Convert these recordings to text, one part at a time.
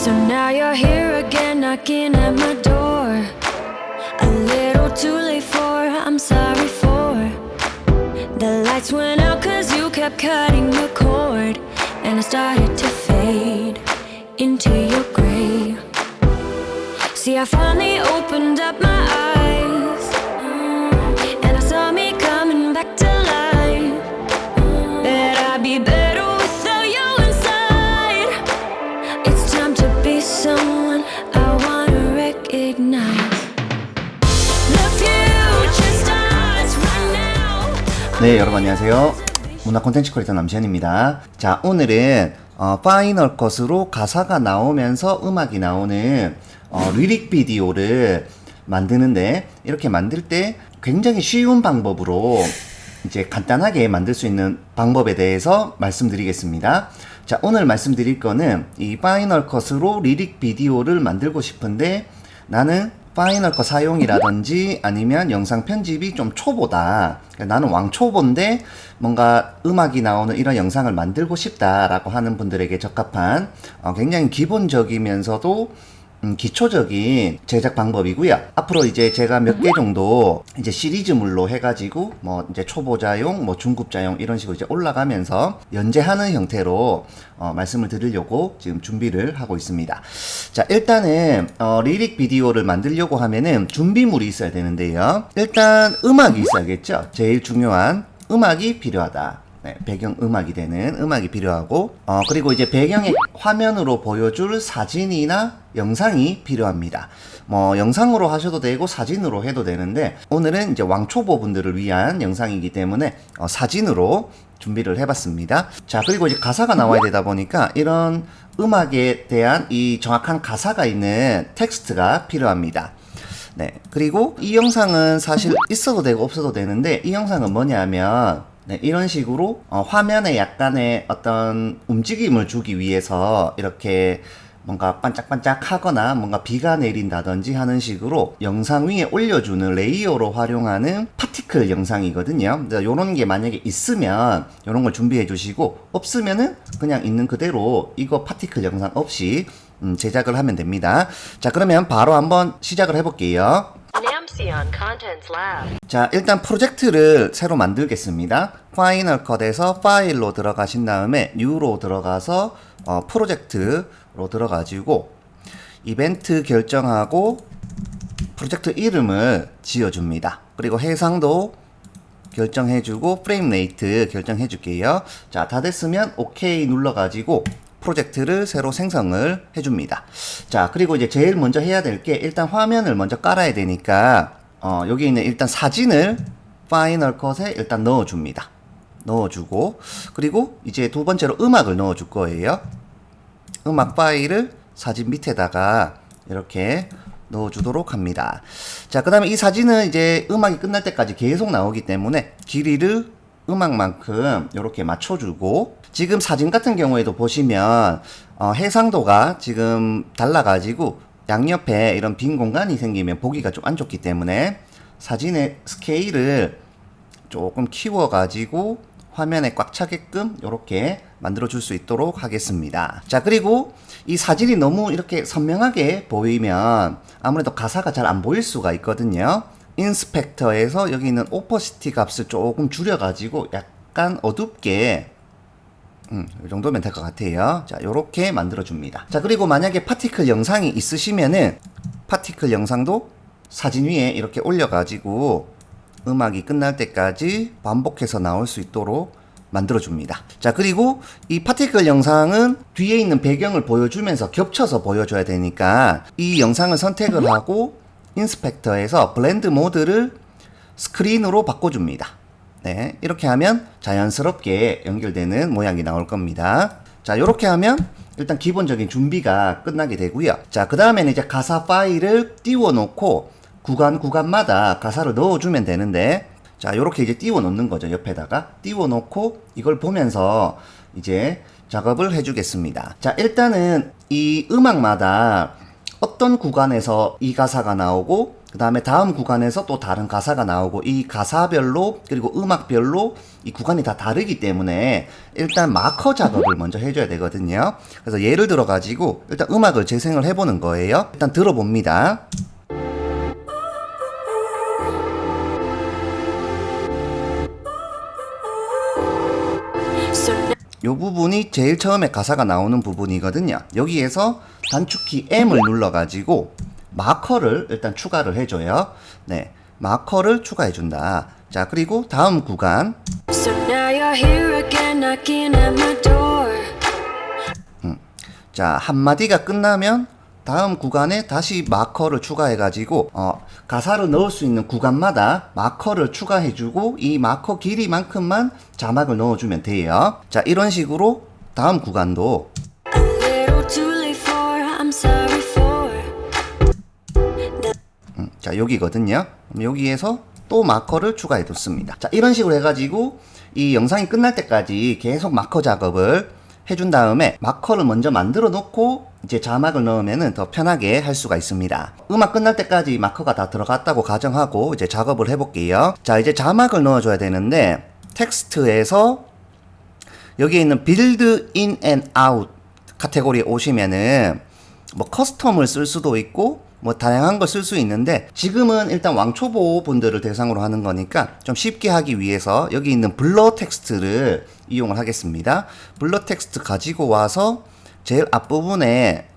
So now you're here again, knocking at my door. A little too late for, I'm sorry for. The lights went out cause you kept cutting the cord. And I started to fade into your gray. See, I finally opened up my eyes. 네, 여러분 안녕하세요. 문화 콘텐츠 크리에이터 남시현입니다. 자, 오늘은 어, 파이널 컷으로 가사가 나오면서 음악이 나오는 어, 리릭 비디오를 만드는데 이렇게 만들 때 굉장히 쉬운 방법으로 이제 간단하게 만들 수 있는 방법에 대해서 말씀드리겠습니다. 자, 오늘 말씀드릴 거는 이 파이널 컷으로 리릭 비디오를 만들고 싶은데 나는 파이널 컷 사용이라든지 아니면 영상 편집이 좀 초보다. 그러니까 나는 왕초보인데 뭔가 음악이 나오는 이런 영상을 만들고 싶다라고 하는 분들에게 적합한 어, 굉장히 기본적이면서도 음, 기초적인 제작 방법이고요. 앞으로 이제 제가 몇 개 정도 이제 시리즈물로 해가지고 뭐 이제 초보자용, 뭐 중급자용 이런 식으로 이제 올라가면서 연재하는 형태로 어, 말씀을 드리려고 지금 준비를 하고 있습니다. 자, 일단은 어, 리릭 비디오를 만들려고 하면은 준비물이 있어야 되는데요. 일단 음악이 있어야겠죠. 제일 중요한 음악이 필요하다. 네, 배경 음악이 되는 음악이 필요하고 어, 그리고 이제 배경의 화면으로 보여줄 사진이나 영상이 필요합니다. 뭐 영상으로 하셔도 되고 사진으로 해도 되는데 오늘은 이제 왕초보 분들을 위한 영상이기 때문에 어, 사진으로 준비를 해봤습니다. 자 그리고 이제 가사가 나와야 되다 보니까 이런 음악에 대한 이 정확한 가사가 있는 텍스트가 필요합니다. 네. 그리고 이 영상은 사실 있어도 되고 없어도 되는데 이 영상은 뭐냐면 네, 이런 식으로 어, 화면에 약간의 어떤 움직임을 주기 위해서 이렇게 뭔가 반짝반짝 하거나 뭔가 비가 내린다든지 하는 식으로 영상 위에 올려주는 레이어로 활용하는 파티클 영상이거든요. 이런 게 만약에 있으면 이런 걸 준비해 주시고 없으면은 그냥 있는 그대로 이거 파티클 영상 없이 음, 제작을 하면 됩니다. 자, 그러면 바로 한번 시작을 해 볼게요. Namsion Contents Lab. 자, 일단 프로젝트를 새로 만들겠습니다. 파이널 컷에서 파일로 들어가신 다음에 뉴로 들어가서 어, 프로젝트로 들어가지고 이벤트 결정하고 프로젝트 이름을 지어줍니다. 그리고 해상도 결정해주고 프레임 레이트 결정해줄게요. 자, 다 됐으면 OK 눌러가지고 프로젝트를 새로 생성을 해줍니다. 자, 그리고 이제 제일 먼저 해야 될 게 일단 화면을 먼저 깔아야 되니까 어, 여기 있는 일단 사진을 파이널 컷에 일단 넣어줍니다. 넣어주고 그리고 이제 두 번째로 음악을 넣어줄 거예요. 음악 파일을 사진 밑에다가 이렇게 넣어주도록 합니다. 자, 그 다음에 이 사진은 이제 음악이 끝날 때까지 계속 나오기 때문에 길이를 음악만큼 이렇게 맞춰주고 지금 사진 같은 경우에도 보시면 어, 해상도가 지금 달라가지고 양옆에 이런 빈 공간이 생기면 보기가 좀 안 좋기 때문에 사진의 스케일을 조금 키워가지고 화면에 꽉 차게끔 이렇게 만들어 줄 수 있도록 하겠습니다. 자, 그리고 이 사진이 너무 이렇게 선명하게 보이면 아무래도 가사가 잘 안 보일 수가 있거든요. 인스펙터에서 여기 있는 오퍼시티 값을 조금 줄여가지고 약간 어둡게 음, 이 정도면 될 것 같아요. 자, 요렇게 만들어줍니다. 자, 그리고 만약에 파티클 영상이 있으시면은 파티클 영상도 사진 위에 이렇게 올려가지고 음악이 끝날 때까지 반복해서 나올 수 있도록 만들어줍니다. 자, 그리고 이 파티클 영상은 뒤에 있는 배경을 보여주면서 겹쳐서 보여줘야 되니까 이 영상을 선택을 하고 인스펙터에서 블렌드 모드를 스크린으로 바꿔줍니다. 네, 이렇게 하면 자연스럽게 연결되는 모양이 나올 겁니다. 자, 이렇게 하면 일단 기본적인 준비가 끝나게 되고요. 자, 그 다음에는 이제 가사 파일을 띄워 놓고 구간 구간마다 가사를 넣어주면 되는데 자, 요렇게 이제 띄워 놓는 거죠. 옆에다가 띄워 놓고 이걸 보면서 이제 작업을 해주겠습니다. 자, 일단은 이 음악마다 어떤 구간에서 이 가사가 나오고 그 다음에 다음 구간에서 또 다른 가사가 나오고 이 가사별로 그리고 음악별로 이 구간이 다 다르기 때문에 일단 마커 작업을 먼저 해줘야 되거든요. 그래서 예를 들어 가지고 일단 음악을 재생을 해보는 거예요. 일단 들어봅니다. 요 부분이 제일 처음에 가사가 나오는 부분이거든요. 여기에서 단축키 M을 눌러가지고 마커를 일단 추가를 해줘요. 네, 마커를 추가해준다. 자, 그리고 다음 구간. Door. 자, 한마디가 끝나면 다음 구간에 다시 마커를 추가해 가지고, 어, 가사를 넣을 수 있는 구간마다 마커를 추가해 주고, 이 마커 길이만큼만 자막을 넣어 주면 돼요. 자, 이런 식으로 다음 구간도. 음, 자 여기거든요 여기에서 또 마커를 추가해 뒀습니다 자 이런 식으로 해가지고 이 영상이 끝날 때까지 계속 마커 작업을 해준 다음에 마커를 먼저 만들어 놓고 이제 자막을 넣으면 더 편하게 할 수가 있습니다. 음악 끝날 때까지 마커가 다 들어갔다고 가정하고 이제 작업을 해볼게요. 자 이제 자막을 넣어줘야 되는데 텍스트에서 여기에 있는 빌드 인 앤 아웃 카테고리에 오시면은 뭐 커스텀을 쓸 수도 있고 뭐 다양한 걸 쓸 수 있는데 지금은 일단 왕초보 분들을 대상으로 하는 거니까 좀 쉽게 하기 위해서 여기 있는 블러 텍스트를 이용을 하겠습니다. 블러 텍스트 가지고 와서 제일 앞부분에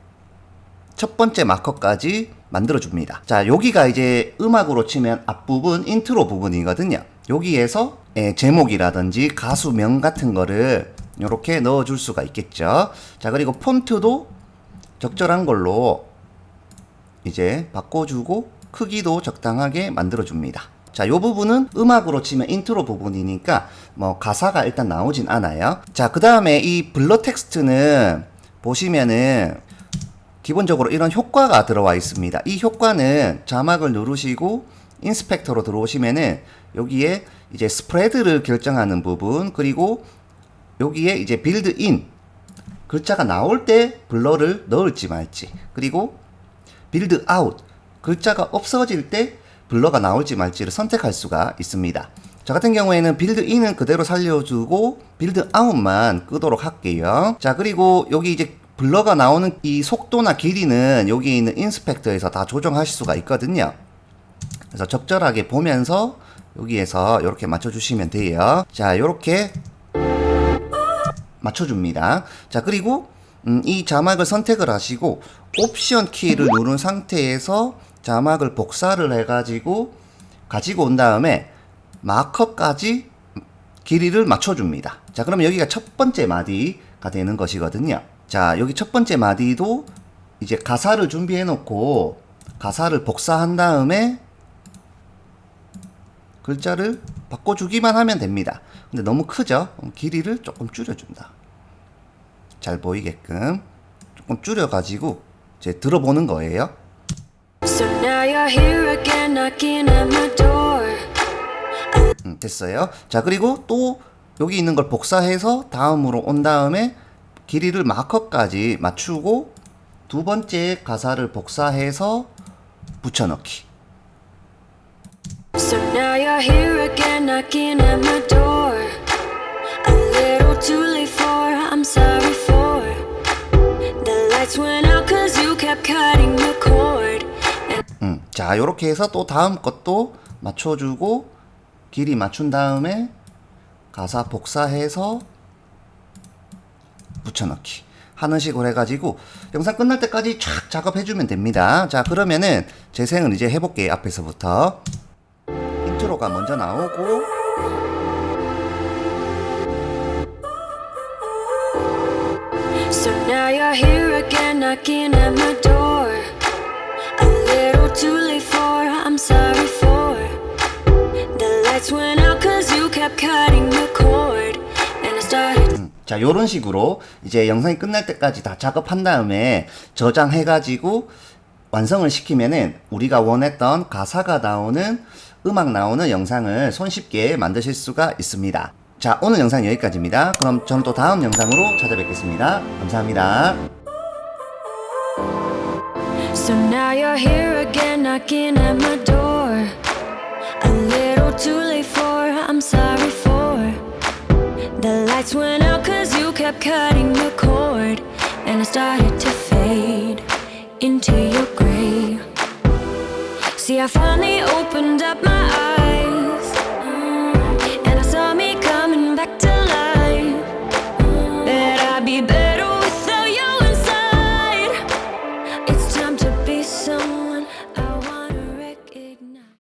첫 번째 마커까지 만들어 줍니다. 자, 여기가 이제 음악으로 치면 앞부분 인트로 부분이거든요. 여기에서 예, 제목이라든지 가수명 같은 거를 이렇게 넣어 줄 수가 있겠죠. 자, 그리고 폰트도 적절한 걸로 이제 바꿔주고 크기도 적당하게 만들어줍니다. 자, 요 부분은 음악으로 치면 인트로 부분이니까 뭐 가사가 일단 나오진 않아요. 자, 그 다음에 이 블러 텍스트는 보시면은 기본적으로 이런 효과가 들어와 있습니다. 이 효과는 자막을 누르시고 인스펙터로 들어오시면은 여기에 이제 스프레드를 결정하는 부분 그리고 여기에 이제 빌드 인 글자가 나올 때 블러를 넣을지 말지 그리고 빌드 아웃 글자가 없어질 때 블러가 나올지 말지를 선택할 수가 있습니다. 저 같은 경우에는 빌드 인은 그대로 살려주고 빌드 아웃만 끄도록 할게요. 자 그리고 여기 이제 블러가 나오는 이 속도나 길이는 여기 있는 인스펙터에서 다 조정하실 수가 있거든요. 그래서 적절하게 보면서 여기에서 이렇게 맞춰주시면 돼요. 자 이렇게 맞춰줍니다. 자, 그리고 음, 이 자막을 선택을 하시고 옵션 키를 누른 상태에서 자막을 복사를 해가지고 가지고 온 다음에 마커까지 길이를 맞춰줍니다. 자, 그럼 여기가 첫 번째 마디가 되는 것이거든요. 자, 여기 첫 번째 마디도 이제 가사를 준비해 놓고 가사를 복사한 다음에 글자를 바꿔주기만 하면 됩니다. 근데 너무 크죠? 길이를 조금 줄여준다. 잘 보이게끔 조금 줄여가지고 이제 들어보는 거예요. So. 음, 됐어요. 자, 그리고 또 여기 있는 걸 복사해서 다음으로 온 다음에 길이를 마커까지 맞추고 두 번째 가사를 복사해서 붙여넣기. So now you're here again knocking at my door. A little too late for, 음, 자, 요렇게 해서 또 다음 것도 맞춰주고 길이 맞춘 다음에 가사 복사해서 붙여넣기 하는 식으로 해가지고 영상 끝날 때까지 쫙 작업해주면 됩니다. 자, 그러면은 재생을 이제 해볼게요. 앞에서부터 인트로가 먼저 나오고 so now you're here again knocking at my door. A little too late for, I'm sorry for. The lights went out cause you kept cutting the cord. And I started. 자, 요런 식으로 이제 영상이 끝날 때까지 다 작업한 다음에 저장해가지고 완성을 시키면은 우리가 원했던 가사가 나오는 음악 나오는 영상을 손쉽게 만드실 수가 있습니다. 자 오늘 영상 여기까지입니다. 그럼 저는 또 다음 영상으로 찾아뵙겠습니다. 감사합니다. So now you're here again knocking at my door A little too late for, I'm sorry for The lights went out cause you kept cutting the cord And I started to fade into your grey See I finally opened up my eyes